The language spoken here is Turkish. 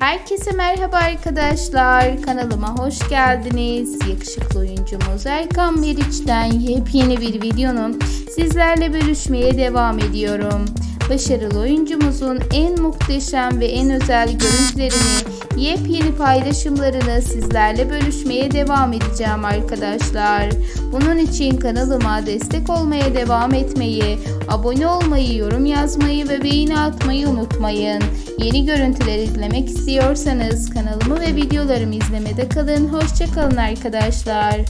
Herkese merhaba arkadaşlar. Kanalıma hoş geldiniz. Yakışıklı oyuncumuz Erkan Meriç'ten yepyeni bir videonun sizlerle bölüşmeye devam ediyorum. Başarılı oyuncumuzun en muhteşem ve en özel görüntülerini, yepyeni paylaşımlarını sizlerle bölüşmeye devam edeceğim arkadaşlar. Bunun için kanalıma destek olmaya devam etmeyi, abone olmayı, yorum yazmayı ve beğeni atmayı unutmayın. Yeni görüntüler izlemek istiyorsanız kanalımı ve videolarımı izlemede kalın. Hoşçakalın arkadaşlar.